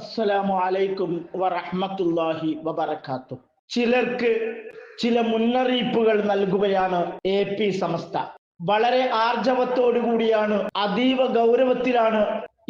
അസ്സലാമു അലൈക്കും വറഹ്മത്തുള്ളാഹി വബർക്കാത്തു ചിലർക്ക് ചില മുന്നറിയിപ്പുകൾ നൽകുകയാണ് എ പി സമസ്ത. വളരെ ആർജവത്തോടു കൂടിയാണ് അതീവ ഗൗരവത്തിലാണ്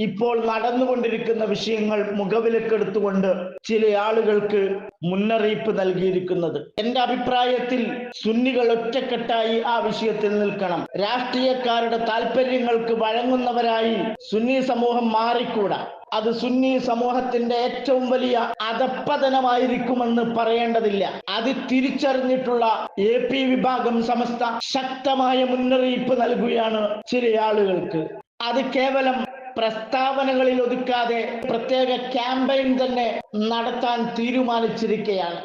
ഇപ്പോൾ നടന്നുകൊണ്ടിരിക്കുന്ന വിഷയങ്ങൾ മുഖവിലക്കെടുത്തുകൊണ്ട് ചില ആളുകൾക്ക് മുന്നറിയിപ്പ് നൽകിയിരിക്കുന്നത്. എന്റെ അഭിപ്രായത്തിൽ സുന്നികൾ ഒറ്റക്കെട്ടായി ആ വിഷയത്തിൽ നിൽക്കണം. രാഷ്ട്രീയക്കാരുടെ താല്പര്യങ്ങൾക്ക് വഴങ്ങുന്നവരായി സുന്നി സമൂഹം മാറിക്കൂടാ. അത് സുന്നി സമൂഹത്തിന്റെ ഏറ്റവും വലിയ അധപ്പതനമായിരിക്കുമെന്ന് പറയേണ്ടതില്ല. അത് തിരിച്ചറിഞ്ഞിട്ടുള്ള എ പി വിഭാഗം സമസ്ത ശക്തമായ മുന്നറിയിപ്പ് നൽകുകയാണ് ചില ആളുകൾക്ക്. അത് കേവലം പ്രസ്താവനകളിൽ ഒതുക്കാതെ പ്രത്യേക ക്യാമ്പയിൻ തന്നെ നടത്താൻ തീരുമാനിച്ചിരിക്കുകയാണ്.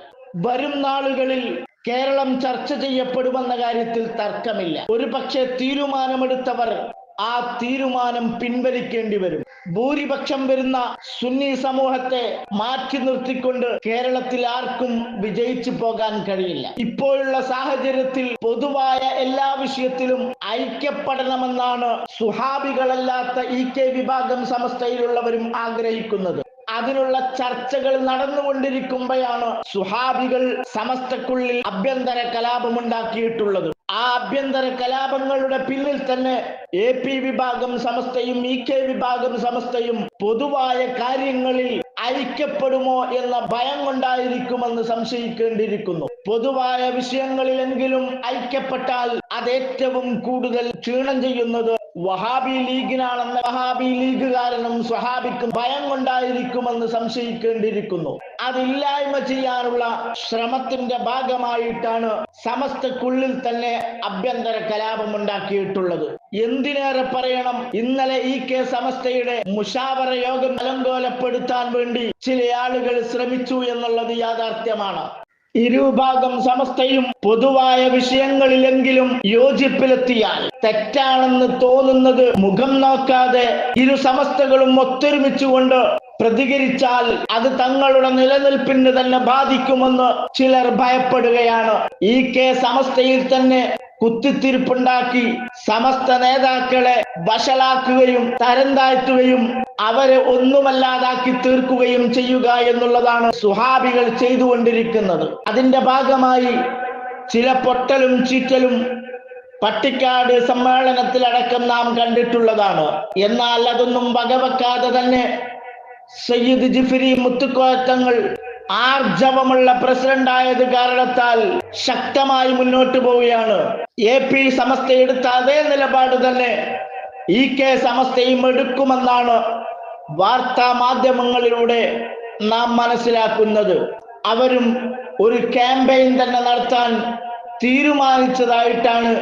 വരും നാളുകളിൽ കേരളം ചർച്ച ചെയ്യപ്പെടുമെന്ന കാര്യത്തിൽ തർക്കമില്ല. ഒരു പക്ഷേ തീരുമാനമെടുത്തവർ ആ തീരുമാനം പിൻവലിക്കേണ്ടി വരും. ഭൂരിപക്ഷം വരുന്ന സുന്നി സമൂഹത്തെ മാറ്റി നിർത്തിക്കൊണ്ട് കേരളത്തിൽ ആർക്കും വിജയിച്ചു പോകാൻ കഴിയില്ല. ഇപ്പോഴുള്ള സാഹചര്യത്തിൽ പൊതുവായ എല്ലാ വിഷയത്തിലും ഐക്യപ്പെടണമെന്നാണ് സുഹാബികളല്ലാത്ത ഇ കെ വിഭാഗം സമസ്തയിലുള്ളവരും ആഗ്രഹിക്കുന്നത്. അതിനുള്ള ചർച്ചകൾ നടന്നുകൊണ്ടിരിക്കുമ്പോഴാണ് സുഹാബികൾ സമസ്തക്കുള്ളിൽ അഭ്യന്തര കലാപമുണ്ടാക്കിയിട്ടുള്ളത്. ആ അഭ്യന്തര കലാപങ്ങളുടെ പിന്നിൽ തന്നെ എ പി വിഭാഗം സമസ്തയും ഇ കെ വിഭാഗം സമസ്തയും പൊതുവായ കാര്യങ്ങളിൽ ഐക്യപ്പെടുമോ എന്ന ഭയം കൊണ്ടായിരിക്കുമെന്ന് സംശയിക്കേണ്ടിയിരിക്കുന്നു. പൊതുവായ വിഷയങ്ങളിലെങ്കിലും ഐക്യപ്പെട്ടാൽ അത് ഏറ്റവും കൂടുതൽ ക്ഷീണം ചെയ്യുന്നത് വഹാബി ലീഗിനാണെന്ന വഹാബി ലീഗ് കാരണം സ്വഹാബിക്കും ഭയം കൊണ്ടായിരിക്കുമെന്ന് സംശയിക്കേണ്ടിയിരിക്കുന്നു. അതില്ലായ്മ ചെയ്യാനുള്ള ശ്രമത്തിന്റെ ഭാഗമായിട്ടാണ് സമസ്തക്കുള്ളിൽ തന്നെ അഭ്യന്തര കലാപം ഉണ്ടാക്കിയിട്ടുള്ളത്. എന്തിനേറെ പറയണം? ഇന്നലെ ഇ കെ സമസ്തയുടെ മുഷാവറ യോഗം അലങ്കോലപ്പെടുത്താൻ വേണ്ടി ചില ആളുകൾ ശ്രമിച്ചു എന്നുള്ളത് യാഥാർത്ഥ്യമാണ്. ഇരുഭാഗം സമസ്തയും പൊതുവായ വിഷയങ്ങളിലെങ്കിലും യോജിപ്പിലെത്തിയാൽ തെറ്റാണെന്ന് തോന്നുന്നത് മുഖം നോക്കാതെ ഇരു സമസ്തകളും ഒത്തൊരുമിച്ചുകൊണ്ട് പ്രതികരിച്ചാൽ അത് തങ്ങളുടെ നിലനിൽപ്പിന് തന്നെ ബാധിക്കുമെന്ന് ചിലർ ഭയപ്പെടുകയാണ്. ഈ കെ സമസ്തയിൽ തന്നെ കുത്തിത്തിരിപ്പുണ്ടാക്കി സമസ്ത നേതാക്കളെ വഷളാക്കുകയും തരം താഴ്ത്തുകയും അവരെ ഒന്നുമല്ലാതാക്കി തീർക്കുകയും ചെയ്യുക എന്നുള്ളതാണ് സുഹാബികൾ ചെയ്തുകൊണ്ടിരിക്കുന്നത്. അതിന്റെ ഭാഗമായി ചില പൊട്ടലും ചീറ്റലും പട്ടിക്കാട് സമ്മേളനത്തിലടക്കം നാം കണ്ടിട്ടുള്ളതാണ്. എന്നാൽ അതൊന്നും വകവെക്കാതെ തന്നെ സയ്യിദ് ജിഫിരി മുത്തുക്കോയത്തങ്ങൾ ആർജവമുള്ള പ്രസിഡന്റ് ആയത് കാരണത്താൽ ശക്തമായി മുന്നോട്ട് പോവുകയാണ്. എ പി സമസ്ത എടുത്ത അതേ നിലപാട് തന്നെ ഇ കെ സമസ്തയും എടുക്കുമെന്നാണ് വാർത്താ മാധ്യമങ്ങളിലൂടെ നാം മനസ്സിലാക്കുന്നത്. അവരും ഒരു ക്യാമ്പയിൻ തന്നെ നടത്താൻ തീരുമാനിച്ചതായിട്ടാണ്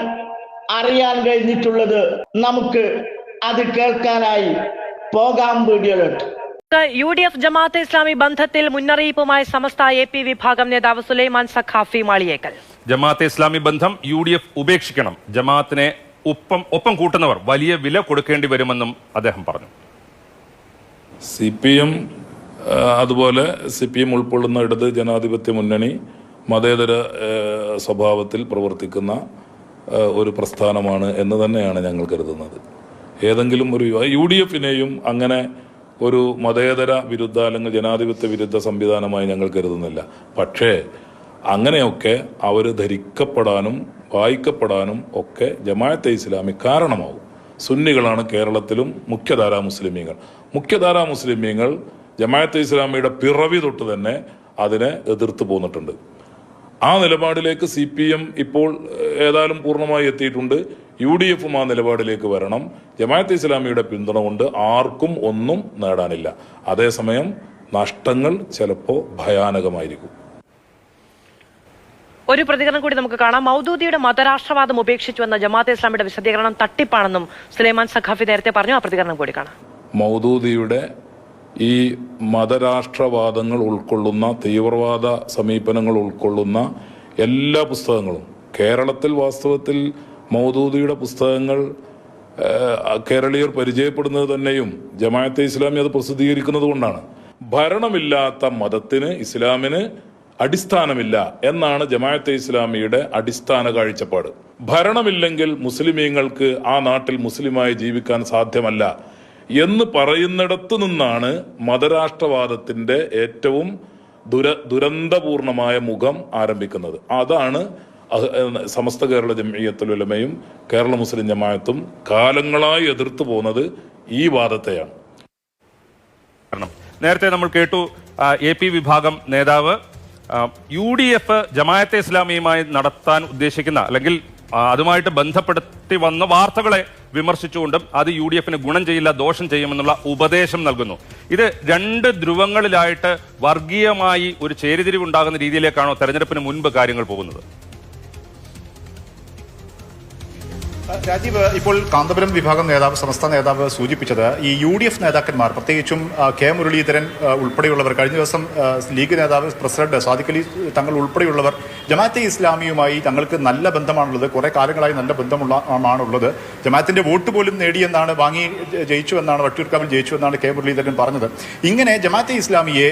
അറിയാൻ കഴിഞ്ഞിട്ടുള്ളത്. നമുക്ക് അത് കേൾക്കാനായി പോകാം വീഡിയോയിലോട്ട് U D F Jamaat-e Islami ബന്ധത്തിൽ മുന്നറിയിപ്പുമായി സമസ്ത എ പി വിഭാഗം നേതാവ് സുലൈമാൻ സഖാഫി മാളിയേക്കൽ. ജമാഅത്തെ ഇസ്ലാമി ബന്ധം യു ഡി എഫ് ഉപേക്ഷിക്കണം. ജമാഅത്തിനെ ഒപ്പം ഒപ്പം കൂട്ടുന്നവർ വലിയ വില കൊടുക്കേണ്ടി വരുമെന്നും അദ്ദേഹം പറഞ്ഞു. സി പി എം അതുപോലെ സി പി എം ഉൾക്കൊള്ളുന്ന ഇടത് ജനാധിപത്യ മുന്നണി മതേതര സ്വഭാവത്തിൽ പ്രവർത്തിക്കുന്ന ഒരു പ്രസ്ഥാനമാണ് എന്ന് തന്നെയാണ് ഞങ്ങൾ കരുതുന്നത്. ഏതെങ്കിലും ഒരു യു ഡി എഫിനെയും അങ്ങനെ ഒരു മതേതര വിരുദ്ധ അല്ലെങ്കിൽ ജനാധിപത്യ വിരുദ്ധ സംവിധാനമായി ഞങ്ങൾ കരുതുന്നില്ല. പക്ഷേ അങ്ങനെയൊക്കെ അവർ ധരിക്കപ്പെടാനും വായിക്കപ്പെടാനും ഒക്കെ ജമാഅത്തെ ഇസ്ലാമി കാരണമാവും. സുന്നികളാണ് കേരളത്തിലും മുഖ്യധാരാ മുസ്ലിമീങ്ങൾ. മുഖ്യധാരാ മുസ്ലിമീങ്ങൾ ജമാഅത്തെ ഇസ്ലാമിയുടെ പിറവി തൊട്ട് തന്നെ അതിനെ എതിർത്ത് പോന്നിട്ടുണ്ട്. ആ നിലപാടിലേക്ക് സി പി എം ഇപ്പോൾ ഏതായാലും പൂർണമായി എത്തിയിട്ടുണ്ട്. യു ഡി എഫും ആ നിലപാടിലേക്ക് വരണം. ജമാഅത്ത് ഇസ്ലാമിയുടെ പിന്തുണ കൊണ്ട് ആർക്കും ഒന്നും നേടാനില്ല. അതേസമയം നഷ്ടങ്ങൾ ചിലപ്പോൾ ഭയാനകമായിരിക്കും. ഒരു പ്രതികരണം കൂടി നമുക്ക് കാണാം. മൗദൂദിയുടെ മതരാഷ്ട്രവാദം ഉപേക്ഷിച്ചുവെന്ന ജമാഅത്തെ ഇസ്ലാമിയുടെ വിശദീകരണം തട്ടിപ്പാണെന്നും സുലൈമാൻ സഖാഫി നേരത്തെ പറഞ്ഞു. ആ പ്രതികരണം കൂടി കാണാം. മൗദൂദിയുടെ ഈ മതരാഷ്ട്രവാദങ്ങൾ ഉൾക്കൊള്ളുന്ന തീവ്രവാദ സമീപനങ്ങൾ ഉൾക്കൊള്ളുന്ന എല്ലാ പുസ്തകങ്ങളും കേരളത്തിൽ വാസ്തവത്തിൽ മൗദൂദിയുടെ പുസ്തകങ്ങൾ കേരളീയർ പരിചയപ്പെടുന്നത് തന്നെയും ജമാഅത്തെ ഇസ്ലാമി അത് പ്രസിദ്ധീകരിക്കുന്നത് കൊണ്ടാണ്. ഭരണമില്ലാത്ത മതത്തിന് ഇസ്ലാമിന് അടിസ്ഥാനമില്ല എന്നാണ് ജമാഅത്തെ ഇസ്ലാമിയുടെ അടിസ്ഥാന കാഴ്ചപ്പാട്. ഭരണമില്ലെങ്കിൽ മുസ്ലിമീങ്ങൾക്ക് ആ നാട്ടിൽ മുസ്ലിമായി ജീവിക്കാൻ സാധ്യമല്ല. എന്ന് പറയുന്നിടത്തു നിന്നാണ് മതരാഷ്ട്രവാദത്തിന്റെ ഏറ്റവും ദുര ദുരന്തപൂർണമായ മുഖം ആരംഭിക്കുന്നത്. അതാണ് സമസ്ത കേരള ജമീയത്തുലമയും കേരള മുസ്ലിം ജമാഅത്തും കാലങ്ങളായി എതിർത്തു പോകുന്നത് ഈ വാദത്തെയാണ്. നേരത്തെ നമ്മൾ കേട്ടു എ പി വിഭാഗം നേതാവ് യു ഡി എഫ് ജമായത്തെ ഇസ്ലാമിയുമായി നടത്താൻ ഉദ്ദേശിക്കുന്ന അല്ലെങ്കിൽ അതുമായിട്ട് ബന്ധപ്പെടുത്തി വന്ന വാർത്തകളെ വിമർശിച്ചുകൊണ്ടും അത് യു ഡി എഫിന് ഗുണം ചെയ്യില്ല ദോഷം ചെയ്യുമെന്നുള്ള ഉപദേശം നൽകുന്നു. ഇത് രണ്ട് ധ്രുവങ്ങളിലായിട്ട് വർഗീയമായി ഒരു ചേരിതിരിവുണ്ടാകുന്ന രീതിയിലേക്കാണോ തെരഞ്ഞെടുപ്പിന് മുൻപ് കാര്യങ്ങൾ പോകുന്നത്? രാജീവ് ഇപ്പോൾ കാന്തപുരം വിഭാഗം നേതാവ് സംസ്ഥാന നേതാവ് സൂചിപ്പിച്ചത് ഈ യു ഡി എഫ് നേതാക്കന്മാർ പ്രത്യേകിച്ചും കെ മുരളീധരൻ ഉൾപ്പെടെയുള്ളവർ കഴിഞ്ഞ ദിവസം ലീഗ് നേതാവ് പ്രസിഡന്റ് സാദിഖലി തങ്ങൾ ഉൾപ്പെടെയുള്ളവർ ജമാഅത്തെ ഇസ്ലാമിയുമായി തങ്ങൾക്ക് നല്ല ബന്ധമാണുള്ളത് കുറെ കാലങ്ങളായി നല്ല ബന്ധമുള്ള ആണുള്ളത് ജമാഅത്തിന്റെ വോട്ട് പോലും നേടിയെന്നാണ് വാങ്ങി ജയിച്ചു എന്നാണ് വട്ടിയൂർക്കാവിൽ ജയിച്ചു എന്നാണ് കെ മുരളീധരൻ പറഞ്ഞത്. ഇങ്ങനെ ജമാഅത്തെ ഇസ്ലാമിയെ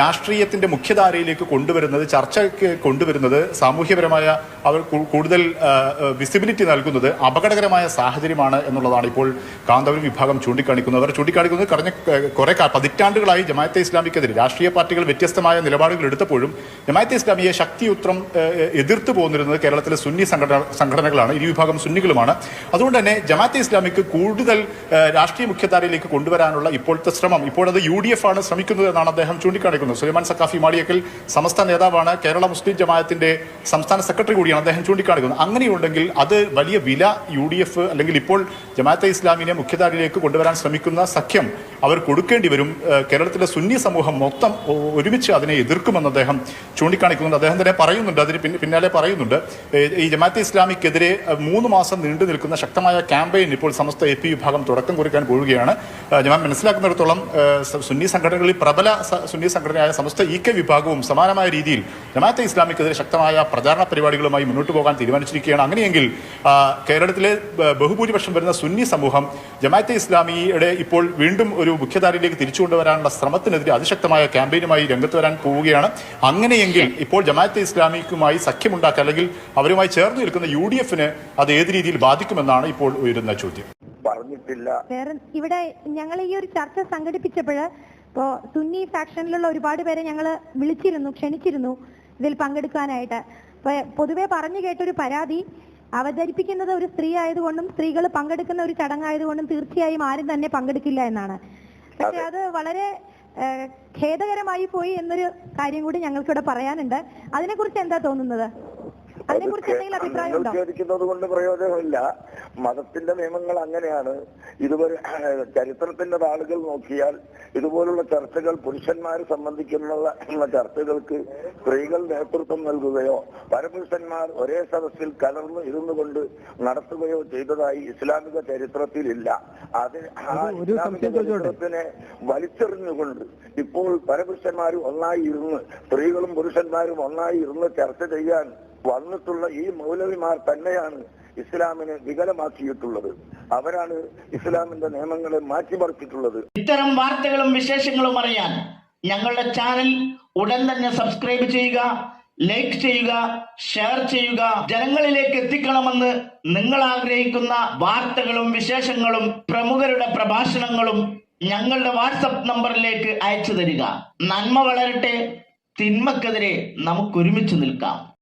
രാഷ്ട്രീയത്തിന്റെ മുഖ്യധാരയിലേക്ക് കൊണ്ടുവരുന്നത് ചർച്ചയ്ക്ക് കൊണ്ടുവരുന്നത് സാമൂഹ്യപരമായ അവർ കൂടുതൽ വിസിബിലിറ്റി നൽകുന്നത് അപകടകരമായ സാഹചര്യമാണ് എന്നുള്ളതാണ് ഇപ്പോൾ കാന്തപുരം വിഭാഗം ചൂണ്ടിക്കാണിക്കുന്നത്. അവർ ചൂണ്ടിക്കാണിക്കുന്നത് കഴിഞ്ഞ കുറേ പതിറ്റാണ്ടുകളായി ജമാഅത്തെ ഇസ്ലാമിക്കെതിരെ രാഷ്ട്രീയ പാർട്ടികൾ വ്യത്യസ്തമായ നിലപാടുകൾ എടുത്തപ്പോഴും ജമാഅത്തെ ഇസ്ലാമിയെ ശക്തിയുത്രം എതിർത്തു പോന്നിരുന്നത് കേരളത്തിലെ സുന്നി സംഘടന സംഘടനകളാണ് ഇരു വിഭാഗം സുന്നികളുമാണ്. അതുകൊണ്ട് തന്നെ ജമാഅത്തെ ഇസ്ലാമിക്ക് കൂടുതൽ രാഷ്ട്രീയ മുഖ്യധാരയിലേക്ക് കൊണ്ടുവരാനുള്ള ഇപ്പോഴത്തെ ശ്രമം ഇപ്പോഴത് യു ഡി എഫ് ആണ് ശ്രമിക്കുന്നത് എന്നാണ് അദ്ദേഹം ചൂണ്ടിക്കാണിക്കുന്നത്. സുലൈമാൻ സക്കാഫി മാളിയക്കൽ സമസ്ത നേതാവാണ് കേരള മുസ്ലിം ജമാഅത്തിന്റെ സംസ്ഥാന സെക്രട്ടറി കൂടിയാണ് അദ്ദേഹം ചൂണ്ടിക്കാണിക്കുന്നത്. അങ്ങനെയുണ്ടെങ്കിൽ അത് വലിയ വില യു ഡി എഫ് അല്ലെങ്കിൽ ഇപ്പോൾ ജമാഅത്തെ ഇസ്ലാമിനെ മുഖ്യധാരയിലേക്ക് കൊണ്ടുവരാൻ ശ്രമിക്കുന്ന സഖ്യം അവർ കൊടുക്കേണ്ടി വരും. കേരളത്തിലെ സുന്നി സമൂഹം മൊത്തം ഒരുമിച്ച് അതിനെ എതിർക്കുമെന്ന് അദ്ദേഹം ചൂണ്ടിക്കാണിക്കുന്നുണ്ട്. അദ്ദേഹം തന്നെ പറയുന്നുണ്ട് അതിന് പിന്നെ പിന്നാലെ പറയുന്നുണ്ട്. ഈ ജമാഅത്തെ ഇസ്ലാമിക്കെതിരെ മൂന്ന് മാസം നീണ്ടു നിൽക്കുന്ന ശക്തമായ ക്യാമ്പയിൻ ഇപ്പോൾ സമസ്ത എ പി വിഭാഗം തുടക്കം കുറിക്കാൻ പോവുകയാണ്. ഞാൻ മനസ്സിലാക്കുന്നിടത്തോളം സുന്നി സംഘടനകളിൽ പ്രബല സുന്നി സംഘടനയായ സമസ്ത ഇ കെ വിഭാഗവും സമാനമായ രീതിയിൽ ജമാഅത്തെ ഇസ്ലാമിക്കെതിരെ ശക്തമായ പ്രചാരണ പരിപാടികളുമായി മുന്നോട്ട് പോകാൻ തീരുമാനിച്ചിരിക്കുകയാണ്. അങ്ങനെയെങ്കിൽ ആ, കേരളത്തിലെ ബഹുഭൂരിപക്ഷം വരുന്ന സുന്നി സമൂഹം ജമാഅത്തെ ഇസ്ലാമിയുടെ ഇപ്പോൾ വീണ്ടും ഒരു മുഖ്യധാരയിലേക്ക് തിരിച്ചു കൊണ്ടുവരാനുള്ള ശ്രമത്തിനെതിരെ അതിശക്തമായ ക്യാമ്പയിനുമായി രംഗത്ത് വരാൻ പോവുകയാണ്. അങ്ങനെയെങ്കിൽ ഇപ്പോൾ ജമാഅത്തെ ഇസ്ലാമിക്കുമായി സഖ്യമുണ്ടാക്കുക അല്ലെങ്കിൽ അവരുമായി ചേർന്ന് നിൽക്കുന്ന യു ഡി എഫിന് അത് ഏത് രീതിയിൽ ബാധിക്കുമെന്നാണ് ഇപ്പോൾ ഉയരുന്ന ചോദ്യം. പറഞ്ഞിട്ടില്ല. വേറെ ഇവിടെ ഞങ്ങൾ ഈ ഒരു ചർച്ച സംഘടിപ്പിച്ചപ്പോൾ ഇപ്പോൾ സുന്നി ഫാക്ഷനിലുള്ള ഒരുപാട് പേരെ ഞങ്ങൾ വിളിച്ചിരുന്നു ക്ഷണിച്ചിരുന്നു ഇതിൽ പങ്കെടുക്കാനായിട്ട്. അപ്പോൾ പൊതുവെ പറഞ്ഞു കേട്ടൊരു പരാതി അവതരിപ്പിക്കുന്നത് ഒരു സ്ത്രീ ആയതുകൊണ്ടും സ്ത്രീകൾ പങ്കെടുക്കുന്ന ഒരു ചടങ്ങായതുകൊണ്ടും തീർച്ചയായും ആരും തന്നെ പങ്കെടുക്കില്ല എന്നാണ്. പക്ഷെ അത്. വളരെ ഖേദകരമായി പോയി എന്നൊരു കാര്യം കൂടി ഞങ്ങൾക്കിവിടെ പറയാനുണ്ട്. അതിനെക്കുറിച്ച് എന്താ തോന്നുന്നത്? ഉണ്ടോ? ഖേദിക്കുന്നത് കൊണ്ട് പ്രയോജനമില്ല. മതത്തിന്റെ നിയമങ്ങൾ അങ്ങനെയാണ്. ഇതുവരെ ചരിത്രത്തിന്റെ ആളുകൾ നോക്കിയാൽ ഇതുപോലുള്ള ചർച്ചകൾ പുരുഷന്മാർ സംബന്ധിക്കുന്ന ചർച്ചകൾക്ക് സ്ത്രീകൾ നേതൃത്വം നൽകുകയോ പരപുരുഷന്മാർ ഒരേ സദസ്സിൽ കലർന്ന് ഇരുന്നു കൊണ്ട് നടത്തുകയോ ചെയ്തതായി ഇസ്ലാമിക ചരിത്രത്തിലില്ല. അത് ആ ഇസ്ലാമിക ചരിത്രത്തിനെ വലിച്ചെറിഞ്ഞുകൊണ്ട് ഇപ്പോൾ പരപുരുഷന്മാരും ഒന്നായി ഇരുന്ന് സ്ത്രീകളും പുരുഷന്മാരും ഒന്നായി ഇരുന്ന് ചർച്ച ചെയ്യാൻ വന്നിട്ടുള്ള ഈ മൗലവിമാർ തന്നെയാണ് ഇസ്ലാമിനെ വികലമാക്കിയിട്ടുള്ളത്. അവരാണ് ഇസ്ലാമിന്റെ നിയമങ്ങളെ മാറ്റിമറിച്ചിട്ടുള്ളത്. ഇത്തരം വാർത്തകളും വിശേഷങ്ങളും അറിയാൻ ഞങ്ങളുടെ ചാനൽ ഉടൻ തന്നെ സബ്സ്ക്രൈബ് ചെയ്യുക ലൈക്ക് ചെയ്യുക ഷെയർ ചെയ്യുക. ജനങ്ങളിലേക്ക് എത്തിക്കണമെന്ന് നിങ്ങൾ ആഗ്രഹിക്കുന്ന വാർത്തകളും വിശേഷങ്ങളും പ്രമുഖരുടെ പ്രഭാഷണങ്ങളും ഞങ്ങളുടെ വാട്സപ്പ് നമ്പറിലേക്ക് അയച്ചു തരിക. നന്മ വളരട്ടെ തിന്മക്കെതിരെ നമുക്കൊരുമിച്ച് നിൽക്കാം.